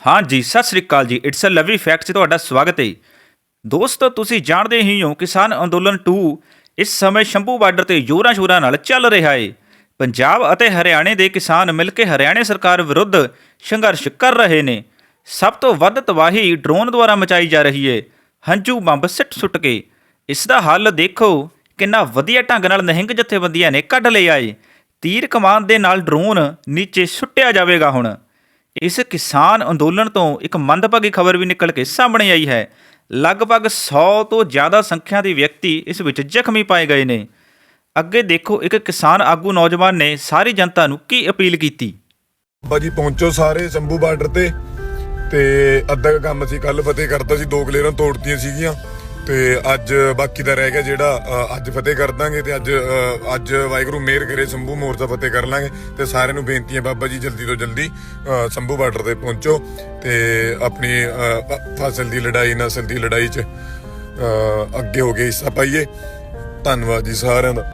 ਹਾਂਜੀ ਸਤਿ ਸ੍ਰੀ ਅਕਾਲ ਜੀ। It's a Lovely fact 'ਚ ਤੁਹਾਡਾ ਸਵਾਗਤ ਹੈ ਦੋਸਤੋ, ਤੁਸੀਂ ਜਾਣਦੇ ਹੀ ਹੋ, ਕਿਸਾਨ ਅੰਦੋਲਨ 2 ਇਸ ਸਮੇਂ ਸ਼ੰਭੂ ਬਾਰਡਰ ਤੇ ਜ਼ੋਰਾਂ ਸ਼ੋਰਾਂ ਨਾਲ ਚੱਲ ਰਿਹਾ ਹੈ। ਪੰਜਾਬ ਅਤੇ ਹਰਿਆਣੇ ਦੇ ਕਿਸਾਨ ਮਿਲ ਕੇ ਹਰਿਆਣੇ ਸਰਕਾਰ ਵਿਰੁੱਧ ਸੰਘਰਸ਼ ਕਰ ਰਹੇ ਨੇ। ਸਭ ਤੋਂ ਵੱਧ ਤਬਾਹੀ ਡਰੋਨ ਦੁਆਰਾ ਮਚਾਈ ਜਾ ਰਹੀ ਹੈ। ਹੰਝੂ ਬੰਬ ਸਿੱਟ ਸੁੱਟ ਕੇ। ਇਸ ਦਾ ਹੱਲ ਦੇਖੋ, ਕਿੰਨਾ ਵਧੀਆ ਢੰਗ ਨਾਲ ਨਿਹੰਗ ਜਥੇਬੰਦੀਆਂ ਨੇ ਕੱਢ ਲਿਆ ਏ ਤੀਰ ਕਮਾਨ ਦੇ ਨਾਲ ਡਰੋਨ ਨੀਚੇ ਸੁੱਟਿਆ ਜਾਵੇਗਾ ਹੁਣ। ਇਸ ਕਿਸਾਨ ਅੰਦੋਲਨ ਤੋਂ ਇੱਕ ਮੰਦਭਾਗੀ ਖਬਰ ਵੀ ਨਿਕਲ ਕੇ ਸਾਹਮਣੇ ਆਈ ਹੈ। ਲਗਭਗ 100 ਤੋਂ ਜ਼ਿਆਦਾ ਸੰਖਿਆ ਦੇ ਵਿਅਕਤੀ ਇਸ ਵਿੱਚ ਜ਼ਖਮੀ ਪਾਏ ਗਏ ਨੇ। ਅੱਗੇ ਦੇਖੋ ਇੱਕ ਕਿਸਾਨ ਆਗੂ ਨੌਜਵਾਨ ਨੇ ਸਾਰੀ ਜਨਤਾ ਨੂੰ ਕੀ ਅਪੀਲ ਕੀਤੀ। ਬਾਜੀ ਪਹੁੰਚੋ ਸਾਰੇ ਸ਼ੰਭੂ ਬਾਰਡਰ ਤੇ। ਤੇ ਅੱਧਾ ਕੰਮ ਅਸੀਂ ਕੱਲ ਫਤਿਹ ਕਰਤਾ ਸੀ ਦੋ ਕਲੇਰਾਂ ਤੋੜਤੀਆਂ ਸੀਗੀਆਂ। ਤੇ ਅੱਜ ਬਾਕੀ ਦਾ ਰਹਿ ਗਿਆ ਜਿਹੜਾ ਅੱਜ ਫਤਿਹ ਕਰ ਦਾਂਗੇ ਤੇ ਅੱਜ ਅੱਜ ਵਾਹਿਗੁਰੂ ਮਿਹਰ ਕਰੇ, ਸ਼ੰਭੂ ਮੋਰਚਾ ਫਤਿਹ ਕਰ ਲਾਂਗੇ ਤੇ ਸਾਰਿਆਂ ਨੂੰ ਬੇਨਤੀ ਹੈ ਬਾਬਾ ਜੀ ਜਲਦੀ ਤੋਂ ਜਲਦੀ ਸ਼ੰਭੂ ਬਾਰਡਰ ਤੇ ਪਹੁੰਚੋ ਤੇ ਆਪਣੀ ਫਸਲ ਦੀ ਲੜਾਈ, ਨਸਲ ਦੀ ਲੜਾਈ 'ਚ ਅੱਗੇ ਹੋ ਕੇ ਹਿੱਸਾ ਪਾਈਏ। ਧੰਨਵਾਦ ਜੀ ਸਾਰਿਆਂ ਦਾ।